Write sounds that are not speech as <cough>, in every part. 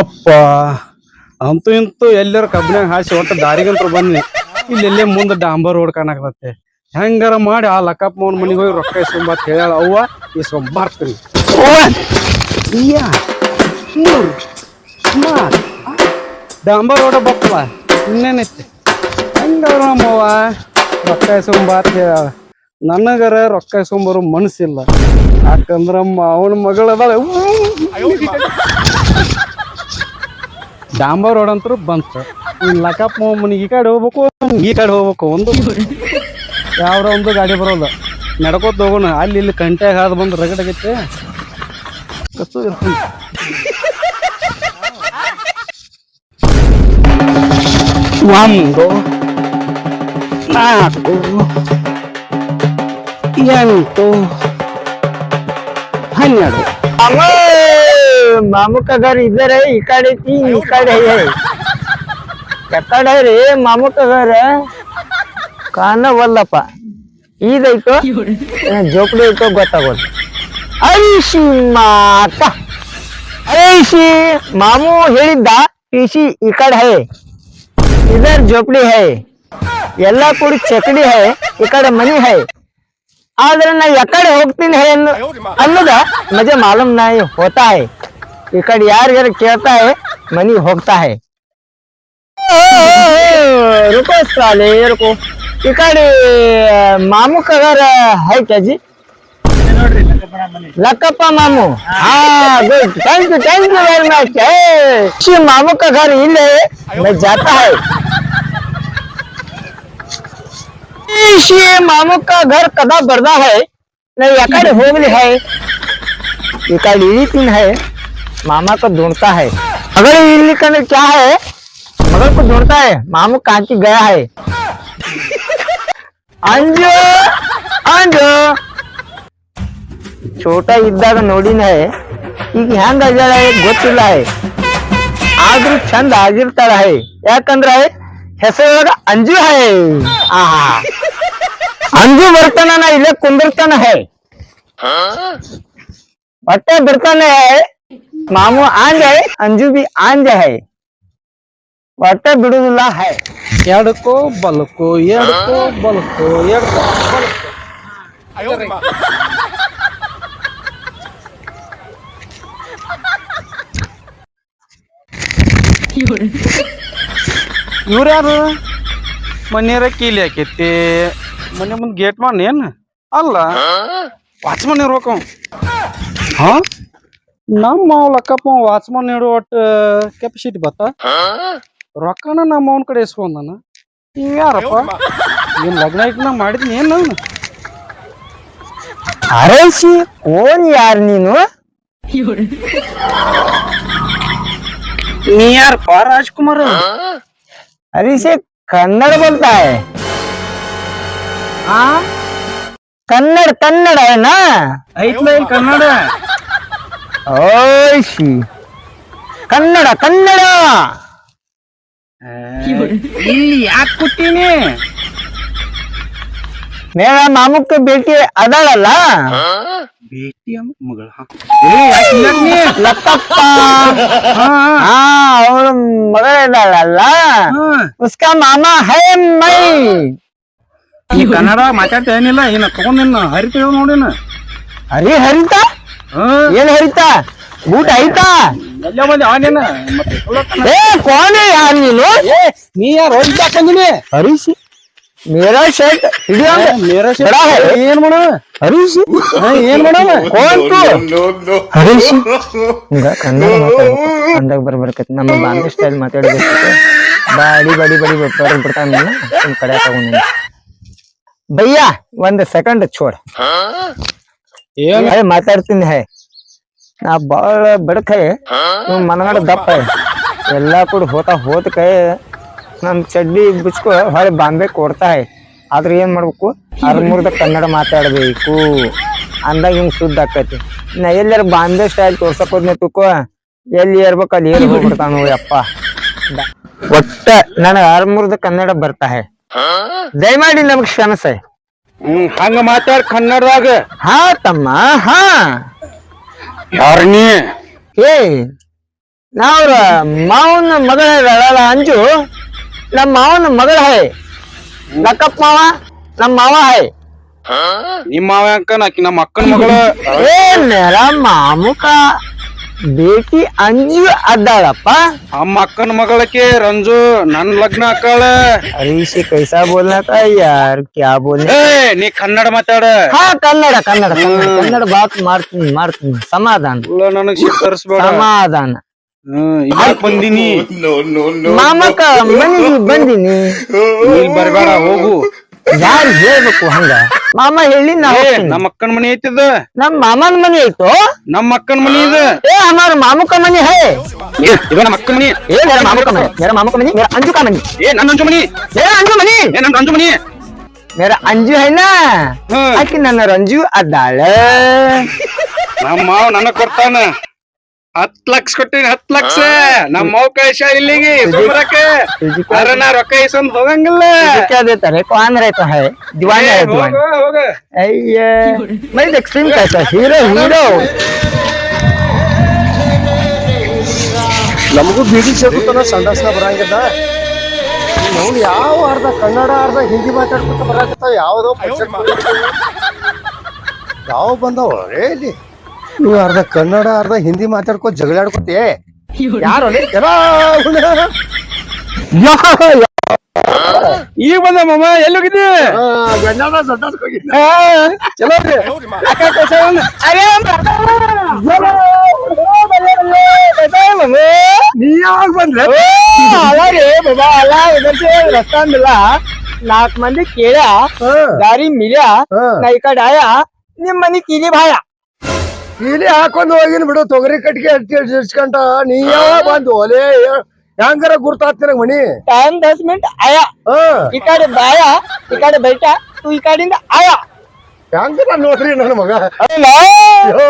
ಅಪ್ಪ ಅಂತೂ ಇಂತೂ ಎಲ್ಲರ ಕಬ್ಬಿನಾಗ ಹಾಸಿ ಒಟ್ಟು ದಾರಿಗಂತ್ರ ಬನ್ನಿ. ಇಲ್ಲೆಲ್ಲೇ ಮುಂದೆ ಡಾಂಬರ್ ರೋಡ್ ಕಾಣಕತ್ತೆ ಹೆಂಗಾರ ಮಾಡಿ ಆ ಲಕ್ಕಪ್ಪ ಮೌನ್ ಮನೆಗೆ ಹೋಗಿ ರೊಕ್ಕ ಇಸ್ಕೊಂಬತ್ ಹೇಳ ಅವ್ವ ಈ ಮೂರು ನಾಲ್ಕು ಡಾಂಬರ್ ರೋಡ ಬಪ್ಪವ ಇನ್ನೇನೈತಿ? ಹೆಂಗಾರ ನಮ್ಮವ್ವ ರೊಕ್ಕ ಇಸ್ಕೊಂಬಾರ್ ಹೇಳ ನನಗರ ರೊಕ್ಕ ಇಸ್ಕೊಂಬರೋ ಮನಸ್ಸಿಲ್ಲ. ಯಾಕಂದ್ರ ಅವನ ಮಗಳದಾಳ. ಡಾಂಬರ್ ರೋಡ್ ಅಂತೂ ಬಂತು ಲಕಪ್ ಈ ಕಡೆ ಹೋಗ್ಬೇಕು, ಈ ಕಡೆ ಹೋಗ್ಬೇಕು, ಒಂದು ಯಾವ್ರ ಒಂದು ಗಾಡಿ ಬರೋದು ನಡ್ಕೋತ ಹೋಗೋಣ. ಅಲ್ಲಿ ಇಲ್ಲಿ ಕಂಟ್ಯಾಗ ಹಾದು ಬಂದು ರಗಡಗತ್ತೆ ಕಸು ಒಂದು, ನಾಲ್ಕು, ಎಂಟು, ಹನ್ನೆರಡು. ಮಾಮುಕಗಾರ್ ಇದ್ದಾರೆ ಈ ಕಡೆ ಐತಿ ಈ ಕಡೆ <laughs> ಎಕ್ಕಡೆ ರೀ ಮಾಮುಕಗಾರ. ಕಾಣವಲ್ಲಪ್ಪ. ಇದೈತೋ ಜೋಪಡಿ ಐತೋ ಗೊತ್ತಾಗೋದು ಐಶಿ ಮಾತ. ಐಶಿ ಮಾಮು ಹೇಳಿದ್ದ ಪಿಸಿ ಈ ಕಡೆ ಹೈ. ಇದರ್ ಜೋಪಡಿ ಹೈ. ಎಲ್ಲ ಕೂಡ ಚಕಡಿ ಹೈ ಈ ಕಡೆ ಮನಿ ಹೈ. ಆದ್ರೆ ನಾ ಯಕಡೆ ಹೋಗ್ತೀನಿ ಹೈ ಅನ್ನೋದ ಮಜೆ ಮಾಲೂಮ್ ನಾಯಿ ಹೋತಾ ಹೈ. इकड यार यार कहता है, मनी होता है। रुको साले, यार इकड़ मामू का घर है क्या जी? लकप्पा मामू। हाँ thank you thank you very much है मामू का घर ही ले, मैं जाता है। मामू का घर कदा बर्दा है, नहीं, अकड़ होगली है। इकड़ी है। मामा को ढूंढता है अगर इल्ली करने क्या है मगर को ढूंढता है मामू कहाँ की गया है अंजू अंजू ಚೋಟ ಇದ್ದಾಗ ನೋಡಿನ ಈಗ ಹೆಂಗ ಆಗ್ಯಾಳ ಗೊತ್ತಿಲ್ಲ ಹೇ ಆದ್ರೂ ಚಂದ ಆಗಿರ್ತಾಳ ಹೇ ಯಾಕಂದ್ರ ಹೆಸರೊಳಗ ಅಂಜು ಹೇ ಆ ಅಂಜು ಬರ್ತಾನ ನಾ ಇಲ್ಲೇ ಕುಂದಿರ್ತಾನ ಹೇ ಹೊಟ್ಟೆ ಬಿಡ್ತಾನೆ ಮಾಮು ಆಂಜ ಹೈ ಅಂಜು ಬಿ ಆಂಜ ಹೈ. ಹೊಟ್ಟೆ ಬಿಡುದಿಲ್ಲ ಹೈ. ಎಡಕ್ಕೋ ಬಲಕ್ಕೋ ಎಡಕ್ಕೋ ಬಲಕ್ಕೋ ಎಡಕ್ಕೋ ಇವ್ರ್ಯಾರು? ಇವ್ರು ಯಾರು ಮನೆಯರ ಕೀಲಿ ಹಾಕೈತಿ ಮನೆ ಮುಂದೆ ಗೇಟ್ ಮಾಡಿ ಏನ್? ಅಲ್ಲ. ವಾಚ್ಮನ್ ಇರ್ಬೇಕು. ಹಾ? ನಮ್ಮ ಲೆಕ್ಕಪ್ಪ ವಾಚ್ಮನ್ ನೀಡೋ ಒಟ್ಟು ಕೆಪಾಸಿಟಿ ಬತ್ತ ರೊಕ್ಕನ ನಮ್ಮ ಕಡೆ ಇಸ್ಕೊಂಡನ. ಹಿಂಗ ಯಾರಪ್ಪ? ನಿನ್ ಲಗ್ನ ಇಟ್ಟು ನಾ ಮಾಡಿದ್ನಿ ಏನ್ ನಾನು ಅರೇಸಿ ಓನ್ ಯಾರ್ ನೀನು? ನೀ ಯಾರಪ್ಪ ರಾಜ್ಕುಮಾರ್ ಅರಿಸೆ ಕನ್ನಡ ಬೋಲ್ತಾಯ್. ಆ? ಕನ್ನಡ ಕನ್ನಡ ಏನಾ? ಐತ್ ಕನ್ನಡ. ಓಯ್ಶಿ ಕನ್ನಡ ಕನ್ನಡ. ಇಲ್ಲಿ ಯಾಕೆ ಕೊಟ್ಟೀನಿ ಮೇಳ ಮಾಮುಕ್ಕ ಭೇಟಿ ಅದಾಳಲ್ಲ? ಭೇಟಿ ಮಗಳ ಲಕ್ಕಪ್ಪ. ಅವಳ ಮಗಳ ಇದ್ದಾಳಲ್ಲ ಉಸ್ಕ ಮಾಮಾ ಹೈ ಮೈ. ಈ ಕನ್ನಡ ಮಾತಾಡ್ತಾ ಏನಿಲ್ಲ ಏನ ತಗೊಂಡಿನ ಹರಿತೇವ ನೋಡಿನ ಹರಿ ಹರಿತಾ? ಏನ್ ಹರಿತಾ ಊಟ ಐತಾ ಏ ಕೋನೆ ಯಾರು ನೀನು? ನೀ ಯಾರು? ಹೋಗಿ ಹಾಕೊಂಡಿನಿ ಹರೀಶ್. ಮೇರಾ ಶರ್ಟ್ ಹಿಡಿಯೋ ಮೇರ ಹೈ. ಏನ್ ಮಾಡವ ಹರಿಸಿ ಏನ್ ಮಾಡವ ಕೋಂತು ತು ಹರೀಶ್. ಈಗ ಕನ್ನಡ ಅಂದಾಗ ಬರ್ಬರ್ಕೈತಿ ನಮ್ಮ ಬಾಂಬೆ ಸ್ಟೈಲ್ ಮಾತಾಡ್ಬೇಕು. ಬಾಡಿ ಬಾಡಿ ಬಾಡಿ ಬರ್ ಬಿಡ್ತಾನ ನಿಮ್ ಕಡೆ ತಗೊಂಡಿ ಭಯ್ಯ ಒಂದ್ ಸೆಕೆಂಡ್ ಚೋಡ್. ಏನ್? ಹೇ ಮಾತಾಡ್ತೀನಿ ಹೇ ನಾ ಬಾಳ ಬಡಕೈ ಮನಗಡ ದಪ್ಪ ಎಲ್ಲಾ ಕೂಡ ಹೋತ ಹೋತ ಕೈ ನಮ್ ಚಡ್ಡಿ ಬಿಚ್ಕೊ ಹೊಳೆ ಬಾಂಬೆ ಕೊಡ್ತಾ ಹೇ ಆದ್ರೆ ಏನ್ ಮಾಡ್ಬೇಕು? ಅರ್ಮೂರ್ದ ಕನ್ನಡ ಮಾತಾಡ್ಬೇಕು. ಅಂದಾಗ ಹಿಂಗ್ ಶುದ್ಧ ಆಕೈತಿ. ನಾ ಎಲ್ಲಾರ ಬಾಂಬೆ ಸ್ಟೈಲ್ ತೋರ್ಸಕ್ ಹೋದ್ನೆ ತುಕೋ. ಎಲ್ಲಿ ಏರ್ಬೇಕು ಅಲ್ಲಿ ಏರ್ ಹೋಗ್ಬಿಡ್ತಾನ ಅಪ್ಪ. ಒಟ್ಟ ನನಗ ಅರ್ಮೂರ್ದ ಕನ್ನಡ ಬರ್ತಾ ಹೇ? ದಯಮಾಡಿ ನಮ್ಗೆ ಕ್ಷಮಸೆ ಹ್ಮ್ ಹಂಗ ಮಾತಾಡ್ ಕನ್ನಡದಾಗ. ಹಾ ತಮ್ಮ ಹಾ. ಯಾರ ನೀ? ಏ ನಾವ್ರ ಮಾವನ ಮಗಳ ಅಂಜು. ನಮ್ಮ ಮಾವನ ಮಗಳ ಹೈ. ನಕ್ಕಪ್ಪ ಮಾವ ನಮ್ಮ ಮಾವ ಹೈ. ನಿಮ್ಮ ಮಾವ ಅಂಕ ನಮ್ಮ ಅಕ್ಕನ ಮಗಳ? ಏ ನೆರ ಮಾಮುಕ ಬೇಟಿ ಅಂಜು ಅದ್ದಾಳಪ್ಪ ಅಮ್ಮ ಅಕ್ಕನ ಮಗಳಕ್ಕೆ ರಂಜು ನನ್ ಲಗ್ನ ಅಕ್ಕಳ ಅರೀಶಿ ಕೈಸಾ ಬೋಲ್ನಾಕ ಯಾರು ಕ್ಯಾ ಬೋಲ್ ನೀ ಕನ್ನಡ ಮಾತಾಡ. ಹಾ ಕನ್ನಡ ಕನ್ನಡ ಕನ್ನಡ ಕನ್ನಡ ಬಾತ್ ಮಾಡ್ತೀನಿ ಮಾಡ್ತೀನಿ. ಸಮಾಧಾನ. ನನಗ್ ಶಿಕ್ಷರಿಸ್ಬೇಡ ಸಮಾಧಾನ. ಹ್ಮ್ ಬಂದಿನಿ. ಮಾಮಕ ಮನೆಗೆ ಬಂದಿನಿ. ನೀನ್ ಹೋಗು. ಯಾರು ಹೇಳ್ಬೇಕು ಹಂಗ? ಮಾಮ ಹೇಳಿ ನಮ್ಮ ಅಕ್ಕನ ಮನಿ ಐತಿದ ನಮ್ ಮಾಮನ ಮನಿ ಐತೋ? ನಮ್ಮ ಅಕ್ಕನ ಮನಿ ಇದು? ಏ ಮಾಮುಕ ಮನಿ ಹೇ. ನಮ್ಮ ಮನಿ? ಮನಿ ಅಂಜು ಮನಿ ಏ ನನ್ನ ಅಂಜು ಮನಿ. ಮನಿ. ಅಂಜು ಮನಿ. ಅಂಜು ಹೈನಾ? ಆಕಿ ನನ್ನ ರಂಜು ಅದ್ದಾಳೆ ನಮ್ಮ ಮಾವ ನನ್ನ ಕೊಡ್ತಾನ. ಹತ್ ಲಕ್ಷ ಕೊಟ್ಟಿನಿ ಹತ್ ಲಕ್ಷ. ನಮ್ಮ ಅವಕಾಶ ಇಲ್ಲಿಗೆ ನಾ ರೊಕ್ಕ ಇಸ್ಕೊಂಡ್ ಹೋಗಂಗಿಲ್ಲ. देता कौन रहता है दीवाना ನಮಗೂ ಬೀದಿ ಸೇರ್ಕೊತಾನ ಸಂದರ್ಶನ ಬರಂಗಿದ್ದ ಅವ್ನು ಯಾವ ಅರ್ಧ ಕನ್ನಡ ಅರ್ಧ ಹಿಂದಿ ಮಾತಾಡ್ಬಿಟ್ಟು ಬರಂಗಿತ್ತ ಯಾವುದೋ ಯಾವ ಬಂದವ? ರೇ ಇಲ್ಲಿ. ನೀವು ಅರ್ಧ ಕನ್ನಡ ಅರ್ಧ ಹಿಂದಿ ಮಾತಾಡ್ಕೊ ಜಗಳಾಡ್ಕೊತೆ. ಯಾರು ಈಗ ಬಂದ ಮಾಮ ಎಲ್ಲಿ ಹೋಗಿದ್ದಿ? ಚಲೋ ನೀ ಯಾವಾಗ ಬಂದ್ರೆ ಅಲಾರಿ ಬಾಬಾ ಅಲ್ಲ ಇದಕ್ಕೆ ರಸ್ತಾ ಅಂದಿಲ್ಲ. ನಾಲ್ಕು ಮಂದಿ ಕೇಳ ದಾರಿ ಮಿಲ್ಯ ನಾ ಈ ಕಡೆ ಆಯ ನಿಮ್ ಮನಿ ಕೀಲಿ ಭಾಯ ಇಲ್ಲಿ ಹಾಕೊಂಡು ಹೋಗಿನ ಬಿಡು ತೊಗರಿ ಕಟ್ಟಿಗೆ ಹಚ್ಚಿ ಹಚ್ಕೊಂಡ ನೀ ಬಂದು ಒಲೆ ಹೆಂಗಾರ ಗುರ್ತಾಗ್ತಿರ ಮಣಿ ಟೈಮ್ ದಸ್ ಮಿನಿಟ್ ಆಯಾ ಈ ಕಡೆ ಬಾಯ ಈ ಕಡೆ ಬೈಟ ತೂ ಈ ಕಡೆಯಿಂದ ಆಯ ಹೆಂಗಾರ ನೋಡ್ರಿ ನನ್ನ ಮಗ? ಅಲ್ಲ ಅಯ್ಯೋ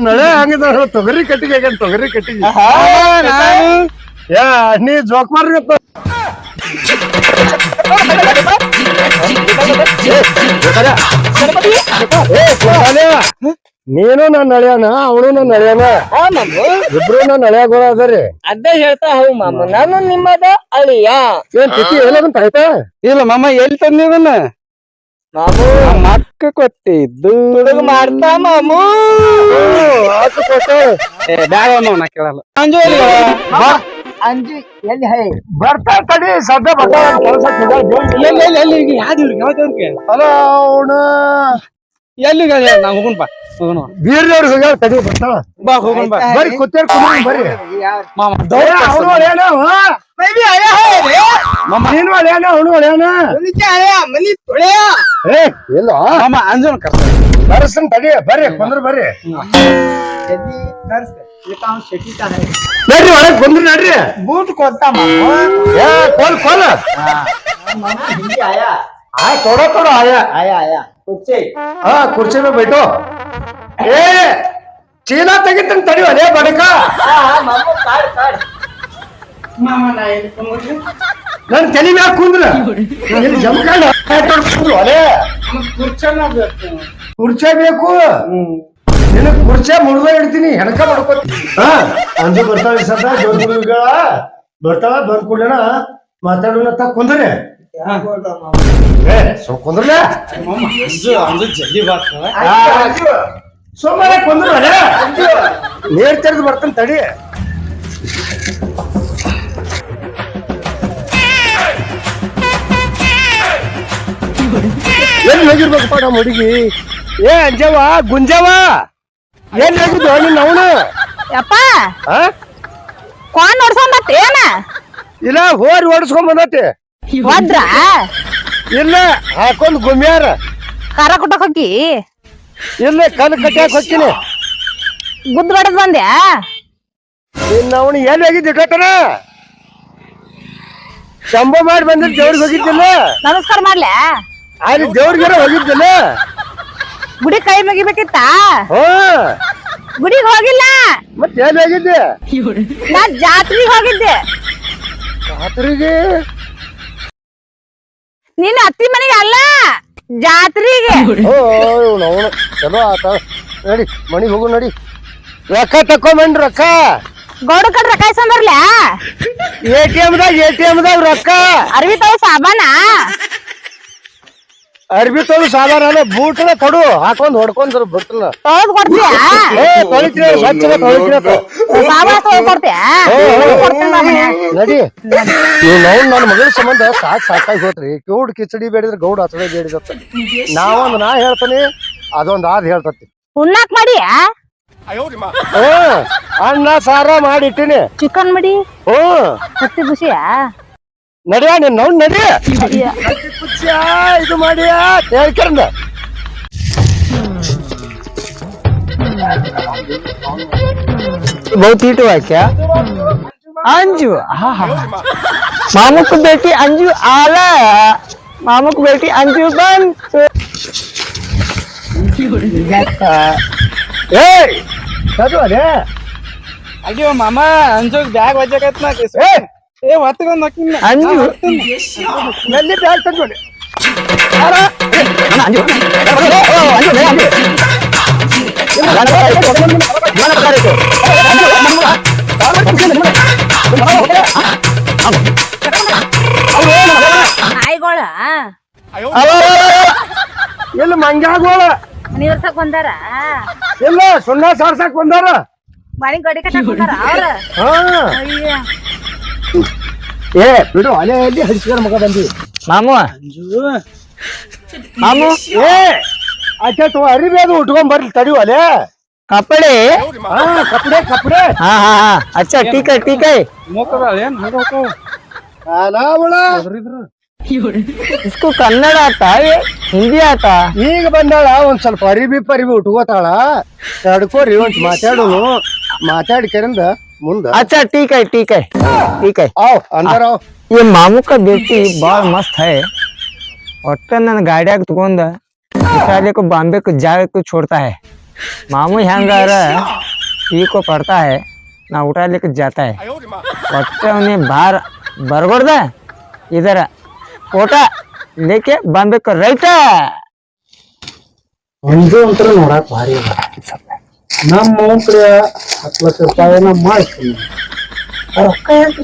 ನಳೆ ಹಂಗಿದ ತೊಗರಿ ಕಟ್ಟಿಗೆ ಆಗ್ಯಾನ ತೊಗರಿ ಕಟ್ಟಿಗೆ? ಯಾ ನೀ ಜೋಕ್ ಮಾಡ್ರಿ ನೀನು ನನ್ನ ನಳ್ಯಾನ ಅವನು ನನ್ನ ನಳ್ಯಾನ ಇಬ್ರು ನನ್ನ ನಳಿಯಾಗೋಳ ಅದರಿ. ಅದೇ ಹೇಳ್ತಾ ಹೌ ಮಾಮ. ನಾನು ನಿಮ್ಮದ ಅಳಿಯ. ಏನ್ ತಿಥಿ ಏನಾಗಂತ ಆಯ್ತಾ ಇಲ್ಲ ಮಾಮ ಎಲ್ಲಿ ತಂದಿದನ್ನ? ಮಾಮು. ಮಕ್ಕ ಕೊಟ್ಟಿದ್ದು. ಹುಡುಗ ಮಾಡ್ತಾ ಮಾಮು. ಆತು ಕೊಟ್ಟೆ ಬ್ಯಾಡ ನಾ ಕೇಳಲ್ಲ. ಅಂಜು ಎಲ್ಲಿ ಅಂಜು ಎಲ್ಲಿ ಹೈ? ಬರ್ತಾ ತಡಿ ಸದ್ಯ ಬರ್ತಾ ಕೆಲಸ ಎಲ್ಲಿ ಎಲ್ಲಿ ಎಲ್ಲಿ ಈಗ ಯಾವ್ದು ಇವ್ರಿಗೆ ಯಾವ್ದು ಇವ್ರಿಗೆ ಅಲ್ಲ ಅವನ ಎಲ್ಲಿ ನಾ ಹೋಗೋಣ ಬಾ. ಹೋಗೋಣ ಬೀರ್ದವ್ರ ತಡಿ ಬರ್ತಾವ ಬಾ ಹೋಗೋಣ ಬಾ. ಬರ್ರಿ ಕುತ್ತೇರ್ ಕುಡಿ ಬರ್ರಿ. ಮಾಮ. ಅವ್ನು ಒಳ್ಯಾನ ಅವ. ನೀನು ಒಳ್ಯಾನ ಅವನು ಒಳ್ಯಾನ ಮನಿ ತೊಳೆಯ? ಏ ಇಲ್ಲ. ಮಾಮ ಅಂಜುನ ಕರ್ಸ. ಬರ್ಸನ್ ತಡಿ ಬರ್ರಿ ಕುಂದ್ರ ಬರ್ರಿ. ನಡ್ರಿ ಒಳಗ್ ಬಂದ್ರಿ ನಡ್ರಿ. ಬೂಟ್ ಕೊಡ್ತಾ ಮಾಮ. ಏ ಕೋಲ್ ಕೋಲ್. ಹಿಂದಿ ಆಯಾ? ಆ ಕೊಡೋ ಕೊಡೋ ಆಯಾ. ಆಯಾ ಆಯಾ. ಹಾ ಕುರ್ಚಿ ಮೇಲೆ ಬೈಟು ಏ ಚೀಲ ತೆಗಿತಾನ ತಡಿವ ಅದೇ ಬಡಕ. ನನ್ ತಲೆ ಮ್ಯಾಲ ಕುಂದ್ರ. ಕುಂದ್ರು ಅದೇ ಕುರ್ಚೆ ಬೇಕು. ನಿನಗ್ ಕುರ್ಚೆ ಮುಳ್ದ ಇಡ್ತೀನಿ ಹೆಣಕ ಮಾಡ್ಕೋತೀನಿ. ಹಾ ಅಂಜು ಬರ್ತಾಳ ಸದ ಜೋಗುಡುಗಳ ಬರ್ತಾಳ ಬಂದ್ ಕೂಡಲೇ ಮಾತಾಡೋಣ ತ ಕುಂದ್ರೆ ಏ ಸೊ ಕುಂದ್ರಲೆ? ಜಲ್ದಿ ಕುಂದ್ರ ನೀರ್ ತೆರೆದು ಬರ್ತಾನೆ ತಡಿ. ಎಲ್ಲಿ ಹೋಗಿರ್ಬೇಕಪ್ಪ ನಮ್ಮ ಹುಡುಗಿ? ಏ ಅಂಜವ ಗುಂಜವ ಎಲ್ಲಿ ಹೋಗಿದ್ದು ನಿನ್ನ ಅವನು? ಯಪ್ಪ ಆ? ಕ್ವಾನ್ ಏನ? ಇಲ್ಲ ಹೋರಿ ಓಡಿಸ್ಕೊಂಡ್ ಬಂದತಿ ಹೋದ್ರ? ಇಲ್ಲ ಹಾಕೊಂಡ್ ಗುಮ್ಯಾರ. ಖಾರ ಕುಟ್ಟಕ್ ಹೋಗಿ ಇಲ್ಲ ಕಲ್ ಕಟ್ಟಾಕ್ ಹೋಗ್ತೀನಿ. ಗುದ್ದು ಬಡದ್ ಬಂದ್ಯಾ? ನಿನ್ನ ಅವನು ಎಲ್ಲಿ ಹೋಗಿದ್ದೆ ಶಂಭ ಮಾಡಿ ಬಂದ್ರೆ ದೇವ್ರಿಗೆ ಹೋಗಿದ್ದಿಲ್ಲ? ನಮಸ್ಕಾರ ಮಾಡ್ಲ್ಯಾ ಅಲ್ಲಿ ದೇವ್ರಿಗಾರ ಹೋಗಿದ್ದಿಲ್ಲ? ಗುಡಿ ಕೈ ಮುಗಿಬೇಕಿತ್ತ? ಹಾ. ಗುಡಿಗೆ ಹೋಗಿಲ್ಲ? ಮತ್ತೆ ಎಲ್ಲಿ ಹೋಗಿದ್ದೆ? ನಾ ಜಾತ್ರೆಗೆ ಹೋಗಿದ್ದೆ. ಜಾತ್ರೆಗೆ? ನಿನ್ನ ಅತ್ತಿ ಮನೆಗೆ ಅಲ್ಲ ಜಾತ್ರೆಗೆ. ಓ ಅವನು ಚಲೋ ಆತ. ನಡಿ ಮನಿಗ್ ಹೋಗು ನಡಿ. ರೊಕ್ಕ ತಕೊಂಬಂದ್ ರೊಕ್ಕ. ಗೌಡ ಕಡೆ ರೊಕ್ಕ ಇಸ್ಕೊಂಬರ್ಲ ಎ ಟಿ ಎಮ್ದಾಗ ಎ ಟಿ ಎಮ್ದಾಗ ರೊಕ್ಕ. ಅರ್ವಿ ತಗೋ ಸಾಬಾನ ಅರ್ಬಿ ತೊಳು ಸಾಧಾರಣ ಬೂಟ್ನ ಕೊಡು ಹಾಕೊಂಡ್ ಹೊಡ್ಕೊಂಡ್ರು ಬಿಟ್ಟಲ್ಲ ತೊಳ್ದ್ ಕೊಡ್ತೀಯ? ಏ ತೊಳಿತೀನಿ ಸ್ವಚ್ಛ ತೊಳಿತೀನಿ ಸಾಬಾನ ತೊಳ್ದ್ ಕೊಡ್ತೀಯ. ನಡಿ. ನೀವು ನಾವು ನನ್ನ ಮಗಳ ಸಂಬಂಧ ಸಾಕ್ ಸಾಕಾಗಿ ಹೋತ್ರಿ. ಕಿವುಡ್ ಕಿಚಡಿ ಬೇಡಿದ್ರೆ ಗೌಡ ಹಚ್ಚಡೆ ಬೇಡಿದತ್ತ. ನಾವೊಂದ್ ನಾ ಹೇಳ್ತಾನೆ ಅದೊಂದ್ ಆದ್ ಹೇಳ್ತತಿ. ಉಣ್ಣಾಕ್ ಮಾಡಿ ಅಣ್ಣ ಅನ್ನ ಸಾರ ಮಾಡಿಟ್ಟಿನಿ. ಚಿಕನ್ ಮಾಡಿ? ಹ್ಮ್. ಹತ್ತಿ ಬುಸಿಯಾ? ನಡಿಯ ನೀನ್ ನೋಡ್. ನಡಿ ಮಾಡಿಸ್ಯಾ ಇದು ಮಾಡಿಯಾ ಹೇಳ್ಕರಂದ ಬಹುತೀಟು ವಾಕ್ಯ ಅಂಜು ಮಾಮುಕ್ ಭೇಟಿ ಅಂಜು ಆಲ ಮಾಮುಕ್ ಭೇಟಿ ಅಂಜು ಬಂತು ಏಯ್ ಅದು ಅದೇ ಅಯ್ಯೋ ಮಾಮ ಅಂಜುಗ್ ಬ್ಯಾಗ್ ಒಜ್ಜಾಗತ್ ನಾ ಏ ಒತ್ತಗೊಂಡ್ ಹಾಕಿ ಅಂಜು ಎಲ್ಲಿ ಬ್ಯಾಗ್ ತಂದ್ಕೊಳ್ಳಿ ನಾಯಿಗಳ? ಇಲ್ಲ ಮಂಗ್ಯಾಗೋಳ? ನೀರ್ಸಕ್ ಬಂದಾರ? ಇಲ್ಲ ಸುಣ್ಣ ಸಾರ್ಸಕ್ ಬಂದಾರ. ಮನಿ ಗಡಿ ಕಟ್ಟಕ್ ಬಂದಾರ ಅವ್ರ? ಏ ಬಿಡು ಅಲೆ ಅಲ್ಲಿ ಹಡಿಸ್ಕೊಂಡ್ ಮಗ ಬಂದಿ? मामू मामू ಏ ಆಯ್ತು ಅರಿಬಿ ಅದು ಉಟ್ಕೊಂಡ್ ಬರ್ಲಿ ತಡಿವು ಅಲೆ कपड़े ಹಾ ಕಪಡೆ ಕಪಡೆ हाँ हाँ हाँ अच्छा ठीक है ठीक है ಮೂಕದ ಏನ್ ಹಂಗ ಹೋಗ್ತಾವ ಅಲಾವಳ ಅದ್ರಿದ್ರ इसको कन्नड़ आता है ये हिंदी आता ಈಗ ಬಂದಾಳ ಒಂದ್ ಸ್ವಲ್ಪ ಅರಿಬಿ ಪರಿಬಿ ಉಟ್ಕೋತಾಳ ತಡ್ಕೋರಿ ಒಂದ್ ಮಾತಾಡೋನು ಮಾತಾಡ್ಕರಿಂದ ಮುಂದ अच्छा ठीक है ठीक है ठीक है ಆವ್ ಅಂದಾರ ಆವ್. ये मामू का बेटी बहुत मस्त है ಒಟ್ಟು ನನ್ನ ಗಾಡಿಯಾಗ ತಗೊಂಡ ಇಟಾಲಿಯಕ್ಕೂ ಬಾಂಬೆಕ್ಕೂ ಜಾಗಕ್ಕೂ छोड़ता है मामू ಹೆಂಗಾರ पी को पढ़ता है ना उठा लेके जाता है ಒಟ್ಟೆ ಅವನಿಗೆ ಬಾರ್ ಬರ್ಗೊಡ್ದ ಇದರ ಊಟ लेके ಬಾಂಬೆ को ರೈಟ ಅಂಜು ಅಂತರ ನೋಡಕ್ ಭಾರಿ ಅದ. ನಮ್ಮ ಅವ್ನ್ ಕಡೆ ಹತ್ತು ಲಕ್ಷ ರೂಪಾಯಿ ನಾ ಮಾಡ್ತೀನಿ ರೊಕ್ಕ ಯಾಕೆ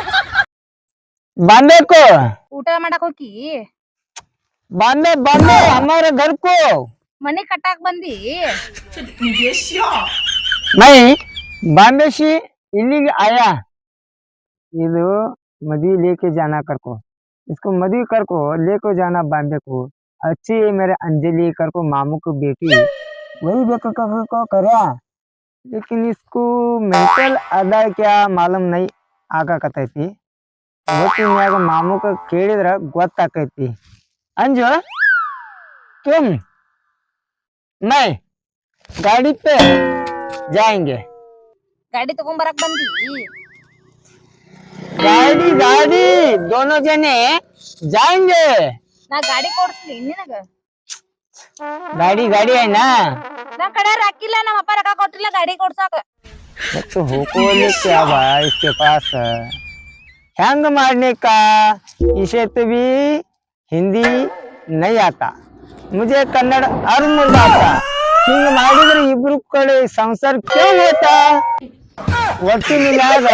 बांधे को। उठा मटा को ಬಂದಕ್ಕೋ ಊಟ ಮಾಡಕ್ ಹೋಗಿ ಬಂದೆ ಬಂದೆ ಅಮ್ಮವ್ರ ಘರ್ಕೋ ಮನೆ नहीं ಬಂದಿ ಮೈ इली आया। ये लो मदी लेके जाना कर को। इसको मदी कर को लेके जाना बॉम्बे को। अच्छी है मेरे अंजलि कर को मामू को बेटी। वही बेको को करा। लेकिन इसको मेंटल अदा क्या मालूम नहीं आगा कतई थी। ಇವತ್ತಿನ್ಯಾಗ ಮಾಮೂಕ ಕೇಳಿದ್ರ ಗೊತ್ತಾಕೈತಿ ಅಂಜು तुम मैं गाड़ी पे जाएंगे ಗಾಡಿ ತಗೊಂಬರಕ್ ಬಂದಿ गाड़ी गाड़ी दोनों जने जाएंगे ನಾ ಗಾಡಿ ಕೊಡ್ಸ್ಲಿ ನಿನಗ गाड़ी गाड़ी है ना ನಾ ಕಡೆ ಹಾಕಿಲ್ಲ ನಮ್ಮ ಅಪ್ಪ ರೊಕ್ಕ ಕೊಟ್ಟಿಲ್ಲ ಗಾಡಿ ಕೊಡ್ಸಾಕ तो होको ले क्या भाई इसके पास हैंग मारने का इसे तो भी हिंदी नहीं आता मुझे कन्नड़ और मुर्दा आता ಹಿಂಗ ಮಾಡಿದ್ರೆ ಇಬ್ರು ಕಡೆ ಸಂಸಾರ क्यों होता वटी मिलाग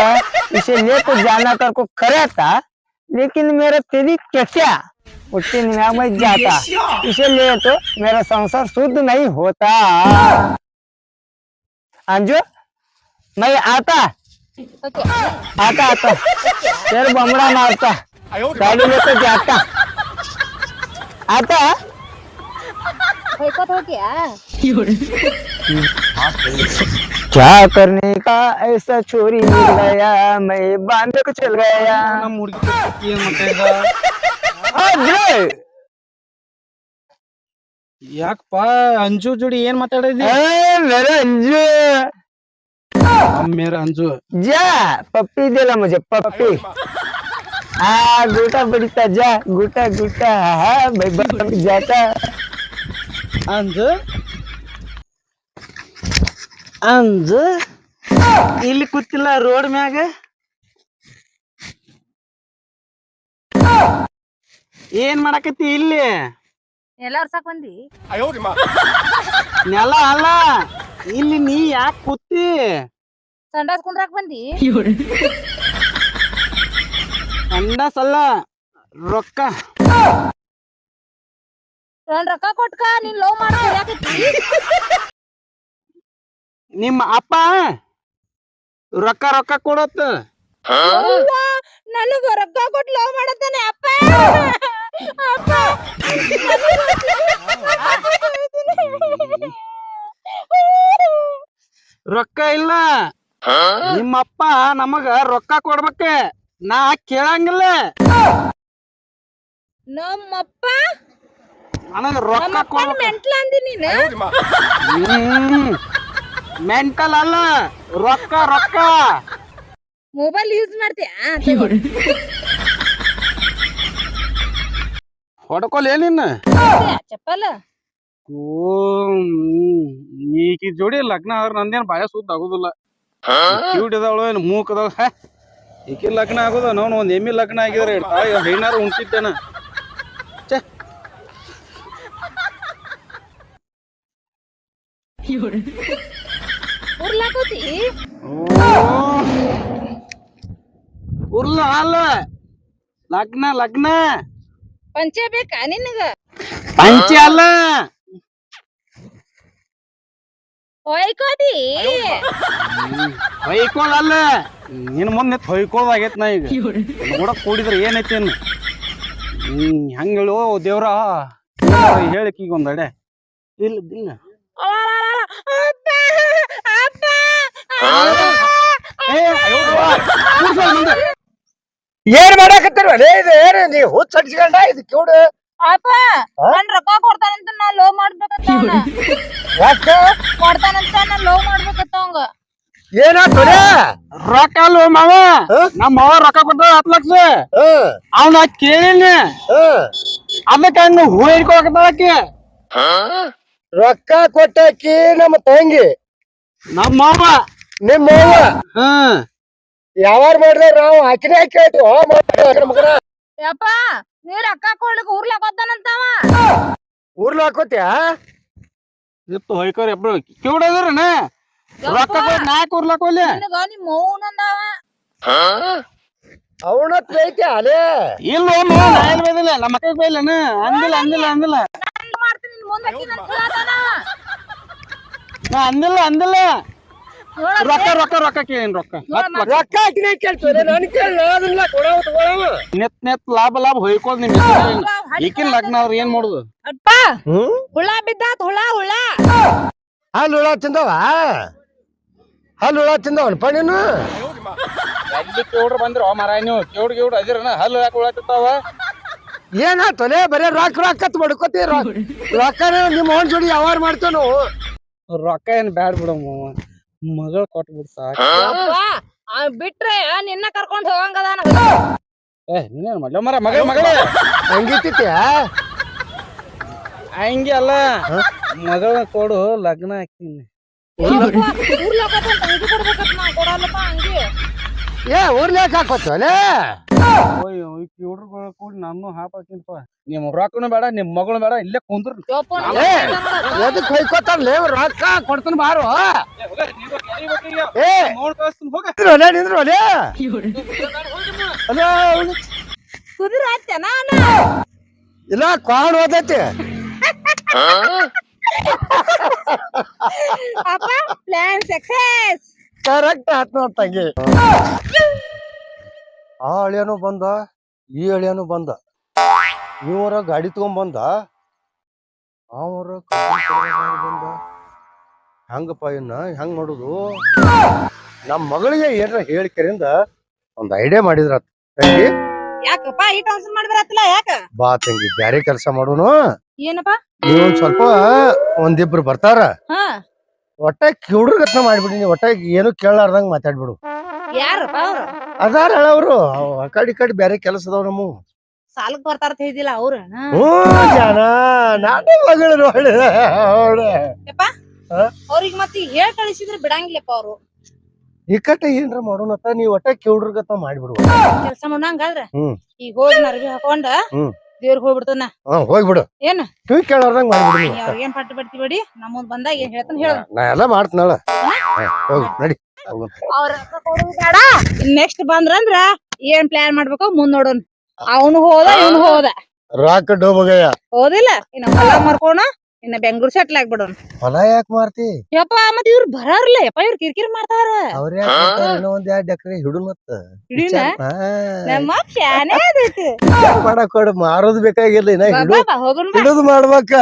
इसे लेको जाना कर को करे था लेकिन मेरा तेरी क्या वटी मिला में जाता इसीलिए तो मेरा संसार शुद्ध नहीं होता अंजू मैं आता ಓಕೆ आता आता फिर बमड़ा मारता गाड़ी लेके जाता आता ಹೊಯ್ಕೋತ್ ಹೋಗ್ಯಾ क्या करने का ऐसा चोरी मिल गया मैं बांधे को चल गया ನಮ್ಮ ಹುಡುಗಿ ಏನ್ ಮಾಡ್ತಾ अरे ಯಾಕಪ್ಪ ಅಂಜು ಜೋಡಿ ಏನ್ ಮಾತಾಡಿದಿ ए, मेरा अंजू हम मेरा अंजू जा पप्पी दिला मुझे पप्पी आ गुटा बड़ीता जा गुटा गुटा हा भाई बाप जाता ಅಂಜು ಅಂಜು ಇಲ್ಲಿ ಕೂತಿಲ್ಲ ರೋಡ್ ಮ್ಯಾಗ ಏನ್ ಮಾಡಕತ್ತಿ ಇಲ್ಲಿ ಎಲ್ಲ ಹೊರ್ಸಕ್ ಬಂದಿ ನೆಲ ಅಲ್ಲ ಇಲ್ಲಿ ನೀ ಯಾಕೆ ಕೂತಿ ಸಂಡಾಸ್ ಕುಂದ್ರಾಕ್ ಬಂದಿ? ಅಂಡಸ್ ಅಲ್ಲ ರೊಕ್ಕ. ನಾನ್ ರೊಕ್ಕ ಕೊಟ್ಕ ನೀನ್ ಲವ್ ಮಾಡ ನಿಮ್ಮ ಅಪ್ಪ ರೊಕ್ಕ ರೊಕ್ಕ ಕೊಡತ್ತ ನನಗ ರೊಕ್ಕ ಕೊಟ್ಟು ಲವ್ ಮಾಡತ್ತಾನೆ ಅಪ್ಪ. ಅಪ್ಪ ರೊಕ್ಕ ಇಲ್ಲ. ನಿಮ್ಮಪ್ಪ ನಮಗ ರೊಕ್ಕ ಕೊಡ್ಬೇಕ? ನಾ ಕೇಳಂಗಿಲ್ಲ. ನಮ್ಮಪ್ಪ? ನನಗ ರೊಕ್ಕ ಕೊಡ್ಬೇಕ. ಮೆಂಟ್ಲ ಅಂದಿ ನೀನು? ಮೆಂಟಲ್ ಅಲ್ಲ ರೊಕ್ಕ ರೊಕ್ಕ. ಮೊಬೈಲ್ ಯೂಸ್ ಮಾಡ್ತೀಯ? ಹೊಡ್ಕೊಲ್ ಏನಿನ್ನ ಚಪ್ಪಲ್? ಈಕಿ ಜೋಡಿ ಲಗ್ನ ಆದ್ರ ನಂದೇನ್ ಬಾಯ ಸುದ್ದ ಆಗುದಿಲ್ಲ. ಕ್ಯೂಟ್ ಇದಾವಳು ಏನ್ ಮೂಕ್ ಅದಾವ ಹೇ, ಈಕಿ ಲಗ್ನ ಆಗೋದ ನಾವು ಒಂದ್ ಎಮ್ಮಿ ಲಗ್ನ ಆಗಿದ್ರೆ ತಾಯಿ ಹೈನಾರ ಉಂಟಿದ್ದೇನ ಉರ್ಲ ಅಲ್ಲ. ಲಗ್ನ ಲಗ್ನ. ಪಂಚೆ ಬೇಕಾ ನಿನಗ? ಪಂಚೆ ಅಲ್ಲ. ಹೊಯ್ಕೋದಿ? ಹೊಯ್ಕೊಳ್ಳಲ್ಲ ನಿನ್ ಮುಂದೆ ಹೊಯ್ಕೊಳ್ ಆಗೈತ್ ನಾ ಈಗ. ಕೂಡ ಕೂಡಿದ್ರೆ ಏನೈತಿ ಅನ್ನು ಹ್ಮ್ ಹೆಂಗ್ ಹೇಳು ದೇವ್ರ. ಹೇಳಿಕ್ ಈಗ ಒಂದಡೆ ಇಲ್ಲ ಇಲ್ಲ. ಏನ್ ಮಾಡಾಕತ್ತೀರಿ? ಇದು ಏನ್ ನೀ ಹುಚ್ಚ ಹಚ್ಕೊಂಡ ಇದು ಕಿವುಡು ಅಪ್ಪ ನನ್ ರೊಕ್ಕ ಕೊಡ್ತಾನಂತ ನಾ ಲವ್ ಮಾಡ್ಬೇಕಂತ ಅವ್ನ. ಯಾಕ? ಕೊಡ್ತಾನಂತ ನಾ ಲವ್ ಮಾಡ್ಬೇಕಂತ ಅವಂಗ ಏನಾತೋಲೆ ರೊಕ್ಕ ಅಲ್ವ ಮಾವ? ನಮ್ಮ ಮಾವ ರೊಕ್ಕ ಕೊಟ್ಟ ಹತ್ತು ಲಕ್ಷ. ಹ್ಮ್ ಅವ್ನ ಕೇಳಿನಿ ಹ್ಮ್ ಅದಕ್ಕೆ ಹಂಗ ಹೂ ಹಿಡ್ಕೊಳಕತ್ತಾಳಕ್ಕೆ ರೊಕ್ಕ ಕೊಟ್ಟಾಕಿ ನಮ್ಮ ತಂಗಿ. ನಮ್ಮ ಮಾವ. ನಿಮ್ಮ ಹ್ಮ್ ಯಾವಾರ ಮಾಡಿದ್ರೆ ನಾವು ಹೋ ಮಗನ. ಯಪ್ಪ ನೀ ಅಕ್ಕ ಕೊಡ್ಲಿಕ್ ಊರ್ಲಾಕ್ ಹೋಗ್ತಾನಂತವ ಊರ್ಲ ಹಾಕೋತ್ಯಾ? ಇಪ್ಪ ಹೊಯ್ಕೋರಿ ಎಬ್ರು. ಕಿವಿಡದ್ರನ ರೊಕ್ಕ ಕೊಟ್ಟು ನಾ ಕೂರ್ಲಕ್ ಹೋಗ್ಲಿ ನಿನಗ ನಿಮ್ ಮೌನಂದವ ಅವನತ್ ಐತಿ ಅಲೇ ಇಲ್ಲ ಬೈದಿಲ್ಲ. ನಮ್ಮ ಮಕ್ಕಳಿಗೆ ಬೈಲನ ಅಂದಿಲ್ಲ ಅಂದಿಲ್ಲ ಅಂದಿಲ್ಲ. ನಾನ್ ಮಾಡ್ತೀನಿ ನಿನ್ ಮುಂದೆ ಆಕಿ ನನ್ ಕೇಳತಾನ. ನಾ ಅಂದಿಲ್ಲ ಅಂದಿಲ್ಲ. ರೊಕ್ಕ ರೊಕ್ಕ ರೊಕ್ಕ ಕೇಳಿನ ರೊಕ್ಕ? ರೊಕ್ಕ ಆಕಿನೇ ಕೇಳ್ತು ನಾನು ಕೇಳ ಅದನ್ನ ಕೊಡವ ತಗೊಳವ ನೆತ್ ನೆತ್ ಲಾಭ ಲಾಭ ಹೊಯ್ಕೋದ್ ನಿಮ್ ಈಕಿನ ಲಗ್ನ ಅವ್ರ ಏನ್ ಮಾಡುದು? ಅಪ್ಪ ಹುಳ ಬಿದ್ದಾತ್ ಹುಳ ಹುಳ. ಹಾಲು ಹುಳ ತಿಂದವ? ಹಾಲು ಹುಳ ತಿಂದವನಪ್ಪ ನೀನು? ಎಲ್ಲಿ ಕೇವ್ಡ್ರ ಬಂದ್ರ ಮರ ನೀವು ಕೇವ್ಡ್ ಕೇವ್ಡ್ ಅದಿರನ ಹಲ್ಲು ಯಾಕೆ ಉಳಾತಿರ್ತಾವ ಏನಾತೋಲೆ ಬರೇ ರೊಕ್ಕ ರೊಕ್ಕ ಅಂತ ಬಡ್ಕೋತಿ ರೊಕ್ಕನ ನಿಮ್ಮ ಅವನ್ ಜೋಡಿ ಯಾವಾರ ಮಾಡ್ತೇವ್ ನಾವು. ರೊಕ್ಕ ಏನ್ ಬ್ಯಾಡ್ ಬಿಡಮ್ಮ ಮಗಳ ಕೊಟ್ಬಿಡ್ ಸಾಕ್. ಅಪ್ಪ ಆ ಬಿಟ್ರೆ ನಿನ್ನ ಕರ್ಕೊಂಡು ಹೋಗಂಗದ ಏ ನೀನೇನ್ ಮಾಡ್ಲ? ಮರ ಮಗಳ ಮಗಳ. ಹಂಗಿತ್ತಿತ್ಯಾ ಹಂಗೆ ಅಲ್ಲ. ಮಗಳ ಕೊಡು ಲಗ್ನ ಹಾಕ್ತೀನಿ. ಕೊಡಲ್ಲಪ್ಪ ಹಂಗೆ. ಏ ಊರ್ಲ್ಯಾಕ ಹಾಕೋತೋಲೆ ಓಯ್ ಕೇವ್ಡ್ರ ಕೂಡಿ ನಾನು ಹಾಪಾಕಿನಪ್ಪ ನಿಮ್ ರೊಕ್ಕನು ಬೇಡ ನಿಮ್ ಮಗಳು ಬೇಡ ಇಲ್ಲೇ ಕುಂದ್ರ ಯಪ್ಪ ಏ ಎದಕ್ ಹೊಯ್ಕೋತಾರಲೇ ರೊಕ್ಕ? ಕೊಡ್ತಾನ ಬಾರು. ಏ ನಿಂದ್ರೋಲೆ ನಿಂದ್ರೋಲೆ ಅಲೋ ಕುದುರೆ ಹತ್ಯ ನಾನ? ಇಲ್ಲ ಕಾಣ್ ಹೋದೈತಿ ಅಪ್ಪ ಪ್ಲಾನ್ ಸಕ್ಸೆಸ್ ಕರೆಕ್ಟ್ ಆತ್ ನೋಡ್ ತಂಗಿ ಆ ಅಳಿಯನು ಬಂದ ಈ ಅಳಿಯನು ಬಂದ. ಇವರ ಗಾಡಿ ತಗೊಂಡ್ ಬಂದ ಅವರ ಬಂದ. ಹೆಂಗಪ್ಪ ಇನ್ನ? ಹೆಂಗ್ ನೋಡುದು ನಮ್ಮ ಮಗಳಿಗೆ ಏನಾರ ಹೇಳಿಕರಿಂದ ಒಂದ್ ಐಡಿಯಾ ಮಾಡಿದ್ರ ತಂಗಿ? ಯಾಕಪ್ಪ ಈ ಟೆನ್ಷನ್ ಮಾಡ್ಬರತ್ತಲ್ಲ ಯಾಕ? ಬಾ ತಂಗಿ ಬ್ಯಾರೆ ಕೆಲಸ ಮಾಡೋನು. ಏನಪ್ಪ? ನೀವೊಂದ್ ಸ್ವಲ್ಪ ಒಂದಿಬ್ರು ಬರ್ತಾರ. ಹಾ. ಒಟ್ಟ ಮಾಡಿಬಿಡಿ ಮಾಡ್ಬಿಡಿ ಒಟ್ಟ ಏನು ಕೇಳಲಾರ್ದಂಗ ಮಾತಾಡ್ಬಿಡು. ಯಾರಪ್ಪ ಅವ್ರು? ಅದಾರ ಅವರು. ಆ ಕಡೆ ಈ ಕಡೆ ಬೇರೆ ಕೆಲಸ ಅದಾವ ನಮ್ಮ. ಸಾಲಕ್ ಬರ್ತಾರ ಅಂತ ಹೇಳಿದಿಲ್ಲ ಅವ್ರ? ಹ್ಞೂ ಜಾನ ನಾನೇ ಮಗಳು ಒಳ್ಳೆ ಅವಳೆ ಅವ್ರಿಗೆ ಮತ್ತೆ ಹೇಳ್ ಕಳಿಸಿದ್ರೆ ಬಿಡಂಗಿಲ್ಲಪ್ಪ ಅವ್ರು. ಇಕ್ಕಟ್ಟ ಏನ್ರ ಮಾಡೋಣ ನೀ ಒಟ್ಟ ಕಿವುಡ್ರಗತ್ನ ಮಾಡ್ಬಿಡು. ಕೆಲ್ಸ ಮಾಡಂಗಾದ್ರ ಹ್ಮ್. ಈಗ ಹೋಗಿ ನರ್ಗಿ ಹಾಕೊಂಡ ಹ್ಮ್. ದೇವ್ರ ಹೋಗ್ಬಿಡ್ತಾನ? ಹಾ ಹೋಗ್ಬಿಡು. ಏನ್? ಕಿವಿ ಕೇಳೋರ್ದಂಗ್ ಮಾಡ್ಬಿಡು ನೀವ್. ನೀ ಒಟ್ಟ. ಅವ್ರಿಗೇನ್ ಪಟ್ಟು ಬಿಡ್ತಿ ಬಿಡಿ. ನಮ್ಮದ್ ಬಂದಾಗ ಏನ್ ಹೇಳ್ತಾನ ಹೇಳ. ನಾ ಎಲ್ಲ ಮಾಡ್ತೀನಲ್ಲ. ಹೋಗು ನಡಿ. ಅವ್ರ ಬೇಡ. ನೆಕ್ಸ್ಟ್ ಬಂದ್ರಂದ್ರ ಏನ್ ಪ್ಲಾನ್ ಮಾಡ್ಬೇಕು ಮುಂದ್ ನೋಡೋನ್. ಅವನು ಹೋದ ಇವನು ಹೋದ. ರಾಕ್ ಡೋಬಗಯ್ಯ ಹೋದಿಲ್ಲ. ಇನ್ನ ಹೊಲ ಮಾರ್ಕೋಣ ಇನ್ನ ಬೆಂಗ್ಳೂರ್ ಸೆಟ್ಲ್ ಆಗ್ಬಿಡೋಣ ಹೊಲ ಯಾಕೆ ಮಾರ್ತಿ? ಯಪ್ಪ ಮತ್ ಇವ್ರು ಬರಾರ್ಲೆ. ಯಪ್ಪ ಇವ್ರು ಕಿರಿಕಿರಿ ಮಾಡ್ತಾರ. ಅವ್ರ ಯಾಕೆ ಇನ್ನೂ ಒಂದ್ ಎರಡ್ ಎಕರೆ ಹಿಡು ಮತ್ತ. ಹಿಡೀನ? ನಮ್ಮ ಶಾನೆ ಅದೈತಿ. ಮಾಡಕ್ ಕೊಡ ಮಾರೋದ್ ಬೇಕಾಗಿಲ್ಲ ಇನ್ನ ಬಾ, ಹಿಡು ಬಾ, ಬಾ, ಹೋಗೋಣ ಬಾ. ಮಾಡ್ಬೇಕ.